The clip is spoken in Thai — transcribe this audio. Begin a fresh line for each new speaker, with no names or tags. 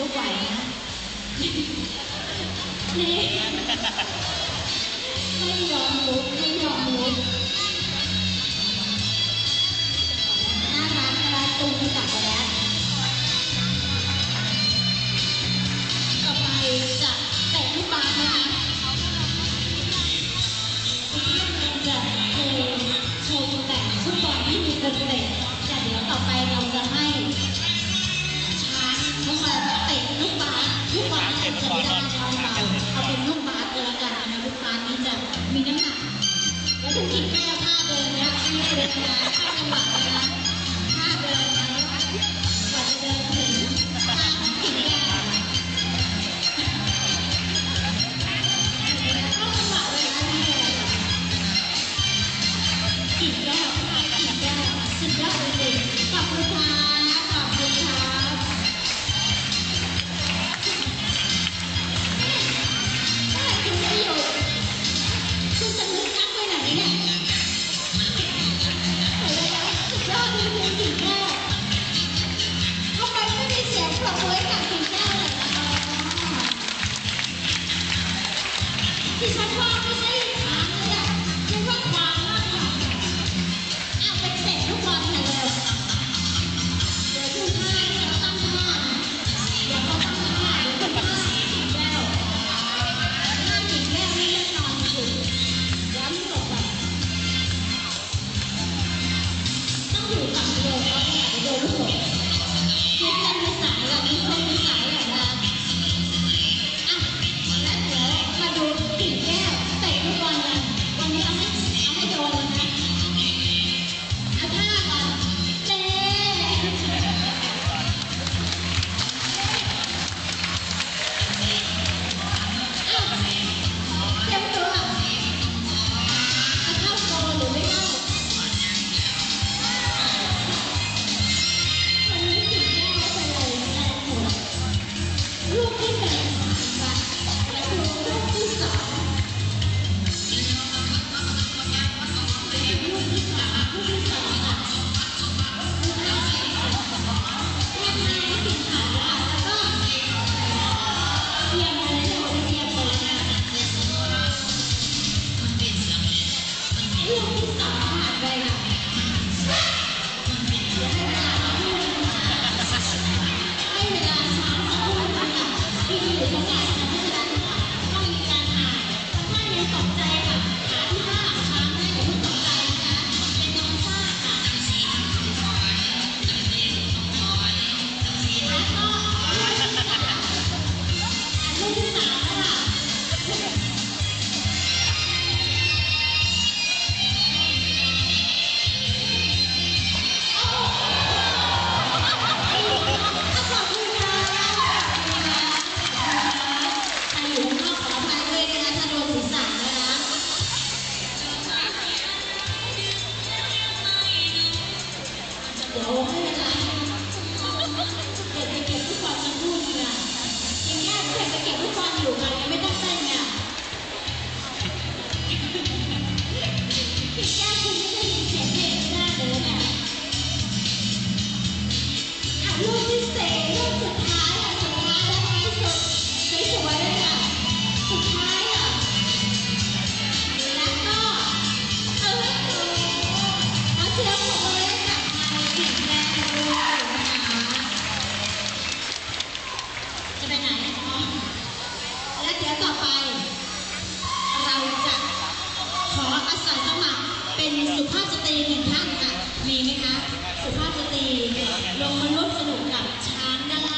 ลูกไหวนะนี่ไม่ยอมลุกไม่ยอมลุกน่ารักนะคะตุ้มกลับไปแล้ว ต่อไปจะเตะลูกบาสนะคะจะเตะโชว์ตัวแต่งฟุตบอลที่มีคนเตะแต่เดี๋ยวต่อไปเราจะให้ ฟ้านี้จะมีน้ำหนัก แล้วดูกินแก้วผ้าเดินนะท่าเดินนะท่าจังหวะนะผ้าเดินนะกว่าจะเดินถึงท่ากินแก้วก็จังหวะเลยนะท่าเดินกินแก้วกินแก้วสุดยอดเลยงๆขอบคุณค่ะ Thank you. ดี๋เด็กจะเก็บทุกความยังพูดอยู่นะยังแค่เด็จะเก็บทุกความอยู่ไงยังไม่ต้องเต้งแก้คุณไม่ได้ยินเสียงเพลน้าเลยนะอะ ตรีหนึ่งท่านค่ะ มีไหมคะ สุภาพสตรีลงมนุษย์สนุกกับ